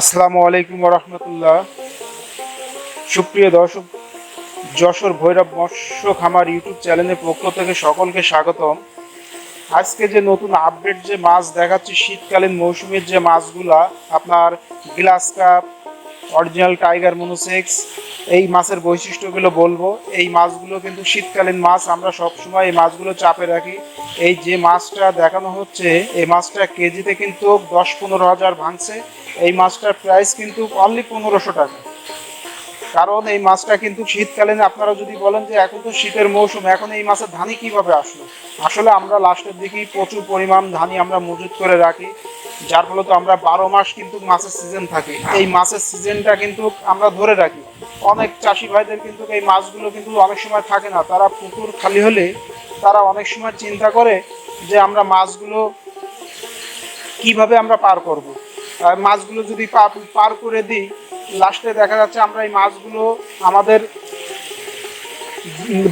আসসালামু আলাইকুম রহমতুল্লাহ। সুপ্রিয় দর্শক, যশোর ভৈরব মৎস্য খামার ইউটিউব চ্যানেলের পক্ষ থেকে সকলকে স্বাগতম। আজকে যে নতুন আপডেট যে মাছ দেখাচ্ছি, শীতকালীন মৌসুমের যে মাছগুলা, আপনার glass carp, original tiger monosex, এই মাছের বৈশিষ্ট্যগুলো বলব। এই মাছগুলো কিন্তু শীতকালীন মাছ, আমরা সবসময় এই মাছগুলো চাপে রাখি। এই যে মাছটা দেখানো হচ্ছে, এই মাছটা কেজিতে কিন্তু দশ পনেরো হাজার ভাঙছে। এই মাছটার প্রাইস কিন্তু অনলি পনেরোশো টাকা। কারণ এই মাছটা কিন্তু শীতকালীন আপনারা যদি বলেন যে এখন তো শীতের মৌসুম, এখন এই মাছের ধানি কীভাবে আসলো? আসলে আমরা লাস্টের দিকেই প্রচুর পরিমাণ ধানি আমরা মজুত করে রাখি, যার ফলে তো আমরা বারো মাস কিন্তু মাছের সিজন থাকে। এই মাছের সিজনটা কিন্তু আমরা ধরে রাখি। অনেক চাষি ভাইদের কিন্তু এই মাছগুলো কিন্তু অনেক সময় থাকে না। তারা পুকুর খালি হলে তারা অনেক সময় চিন্তা করে যে আমরা মাছগুলো কীভাবে আমরা পার করব। মাছগুলো যদি পার করে দিই, লাস্টে দেখা যাচ্ছে আমরা এই মাছগুলো আমাদের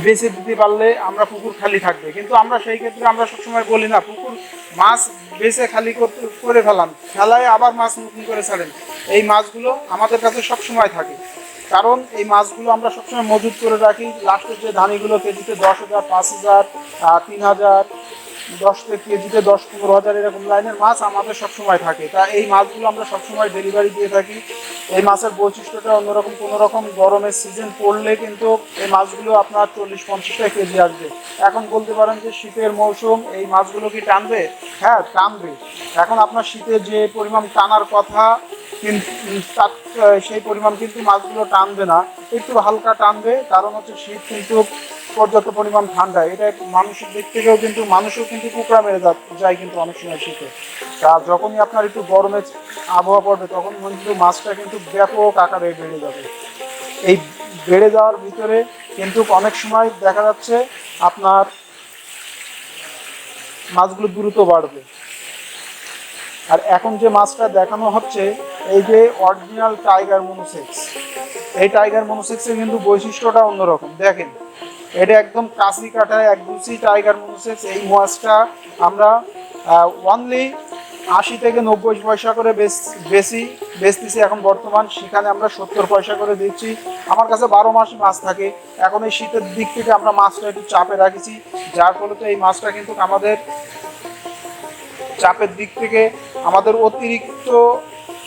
বেঁচে দিতে পারলে আমরা পুকুর খালি থাকবে। কিন্তু আমরা সেই ক্ষেত্রে আমরা সবসময় বলি না, পুকুর মাছ বেঁচে খালি করতে, করে ফেলান, ফেলায় আবার মাছ নতুন করে ছাড়েন। এই মাছগুলো আমাদের কাছে সবসময় থাকে। কারণ এই মাছগুলো আমরা সবসময় মজুত করে রাখি। লাস্টের যে ধানিগুলো কেজিতে দশ হাজার, পাঁচ হাজার তিন হাজার দশ কেজিতে দশ, পনেরো হাজার এরকম লাইনের মাছ আমাদের সবসময় থাকে। তা এই মাছগুলো আমরা সবসময় ডেলিভারি দিয়ে থাকি। এই মাছের বৈশিষ্ট্যটা অন্যরকম কোনো রকম গরমের সিজন পড়লে কিন্তু এই মাছগুলো আপনার চল্লিশ পঞ্চাশ টাকা কেজি আসবে। এখন বলতে পারেন যে শীতের মৌসুম, এই মাছগুলো কি টানবে? হ্যাঁ টানবে। এখন আপনার শীতে যে পরিমাণ টানার কথা কিন্তু সেই পরিমাণ কিন্তু মাছগুলো টানবে না। একটু হালকা টানবে, কারণ হচ্ছে শীত কিন্তু পর্যাপ্ত পরিমাণ ঠান্ডা, এটা মানুষের দিক থেকেও কিন্তু, মানুষও কিন্তু কুকড়া মেরে যায় কিন্তু অনেক সময় শীতে। তা যখনই আপনার একটু গরমের আবহাওয়া পড়বে, তখন কিন্তু মাছটা কিন্তু ব্যাপক আকারে বেড়ে যাবে। এই বেড়ে যাওয়ার ভিতরে কিন্তু অনেক সময় দেখা যাচ্ছে আপনার মাছগুলো দ্রুত বাড়বে। আর এখন যে মাছটা দেখানো হচ্ছে, এই যে অরিজিনাল টাইগার মনোসেক্স এই টাইগার মনোসেক্সের কিন্তু বৈশিষ্ট্যটা অন্যরকম। দেখেন এটা একদম কাশি কাটায়, এক দুসি টাইগার মনোসেক্স এই মাছটা আমরা অনলি আশি থেকে নব্বই পয়সা করে বেশি বেচতেছি এখন বর্তমান। সেখানে আমরা সত্তর পয়সা করে দিচ্ছি। আমার কাছে বারো মাস মাছ থাকে। এখন এই শীতের দিক থেকে আমরা মাছটা একটু চাপে রাখেছি। যার ফলে তো এই মাছটা কিন্তু আমাদের চাপের দিক থেকে আমাদের অতিরিক্ত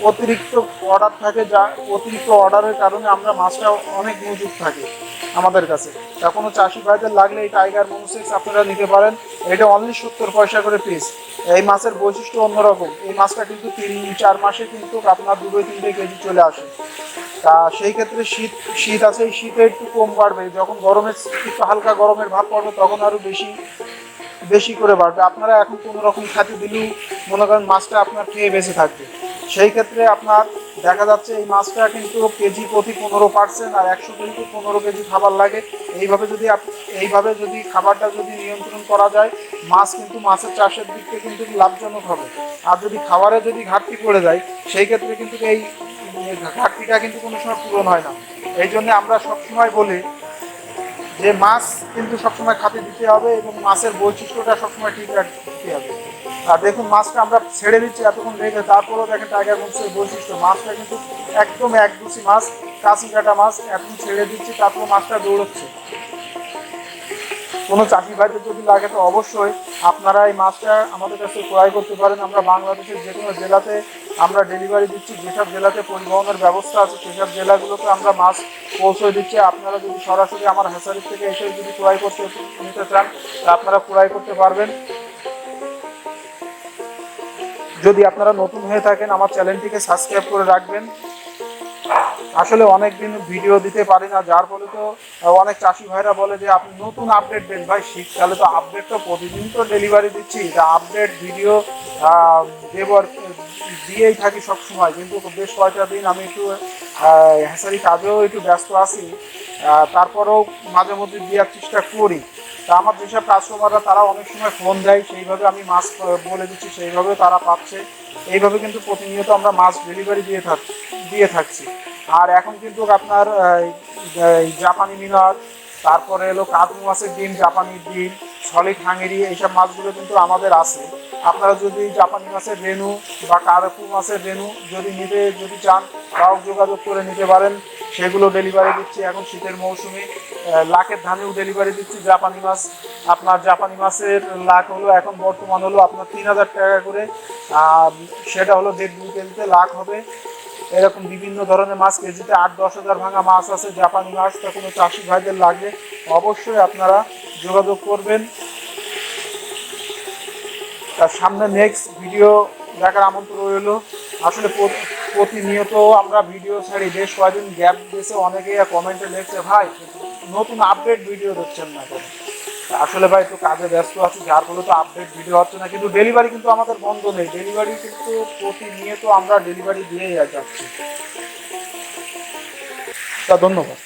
অতিরিক্ত অর্ডার থাকে যা, অতিরিক্ত অর্ডারের কারণে আমরা মাছটা অনেক মজুদ থাকে। আমাদের কাছে। তা কোনো চাষি ভাইদের লাগলে এই টাইগার মনোসেক্স আপনারা নিতে পারেন। এটা অনলি সত্তর পয়সা করে পিস এই মাছের বৈশিষ্ট্য অন্যরকম। এই মাছটা কিন্তু তিন, চার মাসে কিন্তু আপনার দুটো, তিনটে কেজি চলে আসে। তা সেই ক্ষেত্রে শীত শীত আছে, এই শীতে একটু কম বাড়বে। যখন গরমের একটু হালকা গরমের ভাব পড়বে, তখন আরও বেশি বেশি করে বাড়বে। আপনারা এখন কোনো রকম খাদ্য দিলেও মনে করেন মাছটা আপনার খেয়ে বেঁচে থাকবে। সেই ক্ষেত্রে আপনার দেখা যাচ্ছে এই মাছটা কিন্তু কেজি প্রতি পনেরো পার্সেন্ট আর একশো কিন্তু পনেরো কেজি খাবার লাগে। এইভাবে যদি এইভাবে যদি খাবারটা যদি নিয়ন্ত্রণ করা যায়, মাছ কিন্তু মাছের চাষের দিক থেকে কিন্তু লাভজনক হবে। আর যদি খাবারে যদি ঘাটতি পড়ে যায়, সেই ক্ষেত্রে কিন্তু এই ঘাটতিটা কিন্তু কোনো সময় পূরণ হয় না। এই জন্যে আমরা সবসময় বলি যে মাছ কিন্তু সবসময় খাতে দিতে হবে এবং মাছের বৈচিত্র্যটা সবসময় ঠিক রাখতে হবে। আর দেখুন, মাছটা আমরা ছেড়ে দিচ্ছি এতক্ষণ দেখে তারপরেও দেখেন টাইগার মৎস্যের বৈশিষ্ট্য। মাছটা কিন্তু একদম এক দুশি মাছ, কাশি কাটা মাছ, এখন ছেড়ে দিচ্ছি, তারপর মাছটা দৌড়চ্ছে। কোনো চাষি ভাইদের যদি লাগে তো অবশ্যই আপনারা এই মাছটা আমাদের কাছে ক্রয় করতে পারেন। আমরা বাংলাদেশের যে কোনো জেলাতে আমরা ডেলিভারি দিচ্ছি, যেসব জেলাতে পরিবহনের ব্যবস্থা আছে, সেসব জেলাগুলোতে আমরা মাছ পৌঁছে দিচ্ছি। আপনারা যদি সরাসরি আমার হেসারির থেকে এসে যদি ক্রয় করতে নিতে চান আপনারা ক্রয় করতে পারবেন। যদি আপনারা নতুন হয়ে থাকেন, আমার চ্যানেলটিকে সাবস্ক্রাইব করে রাখবেন। আসলে অনেক দিন ভিডিও দিতে পারি না, যার ফলে তো অনেক চাষি ভাইরা বলে যে আপনি নতুন আপডেট দেন। ভাই, শীতকালে তো আপডেট তো প্রতিদিন তো ডেলিভারি দিচ্ছি। তা আপডেট ভিডিও দেব দিয়েই থাকি সব সময় কিন্তু বেশ কয়েকটা দিন আমি একটু হ্যাসারি কাজেও একটু ব্যস্ত আছি। তারপরেও মাঝে মধ্যে দেওয়ার চেষ্টা করি। তা আমার যেসব কাস্টমাররা তারা অনেক সময় ফোন দেয়, সেইভাবে আমি মাছ বলে দিচ্ছি, সেইভাবে তারা পাচ্ছে। এইভাবে কিন্তু প্রতিনিয়ত আমরা মাছ ডেলিভারি দিয়ে থাক, দিয়ে থাকছি। আর এখন কিন্তু আপনার জাপানি মিনার, তারপরে এলো কাতু মাছের ডিম, জাপানি ডিম, সলিড হাঙ্গেরি এইসব মাছগুলো কিন্তু আমাদের আছে। আপনারা যদি জাপানি মাছের রেনু বা কারাপু মাছের রেনু যদি নিতে, যদি চান, তাও যোগাযোগ করে নিতে পারেন। সেগুলো ডেলিভারি দিচ্ছি এখন শীতের মৌসুমে। লাখের ধানেও ডেলিভারি দিচ্ছি জাপানি মাছ। আপনার জাপানি মাছের লাখ হলো, এখন বর্তমান হলো আপনার তিন হাজার টাকা করে। সেটা হলো দেড় দুই কেজিতে লাখ হবে। এরকম বিভিন্ন ধরনের মাছ কেজিতে আট, দশ হাজার ভাঙা মাছ আছে, জাপানি মাছ, তা কোনো চাষি ভাইদের লাগে অবশ্যই আপনারা যোগাযোগ করবেন। তার সামনে নেক্সট ভিডিও দেখার আমন্ত্রণ রইল। আসলে প্রতিনিয়ত আমরা ভিডিও ছাড়ি, বেশ কয়েকদিন গ্যাপ দিয়েছে, অনেকেই কমেন্টে লিখছে, ভাই, নতুন আপডেট ভিডিও দিচ্ছেন না আসলে ভাই একটু কাজে ব্যস্ত আছি, যার ফলে তো আপডেট ভিডিও হচ্ছে না, কিন্তু ডেলিভারি কিন্তু আমাদের বন্ধ নেই। ডেলিভারি কিন্তু প্রতিনিয়ত আমরা ডেলিভারি দিয়েই যাচ্ছি। তা ধন্যবাদ।